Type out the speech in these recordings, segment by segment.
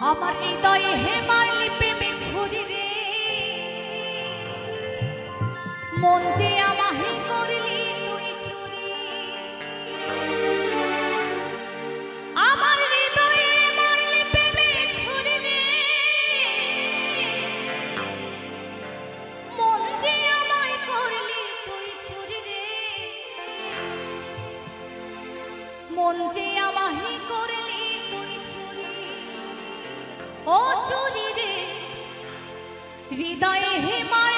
আমার হৃদয়ে হেমার লিপে প্রেমে রে। মন যে আমাহে করলি তুই চুরি আমার হৃদয়ে হেমার লিপে ছুরি রে। মন যে আমায় করলি তুই চুরি রে। মন যে আমাহে করলি ও চুরি রে। হৃদয়ে হে মায়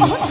Oh.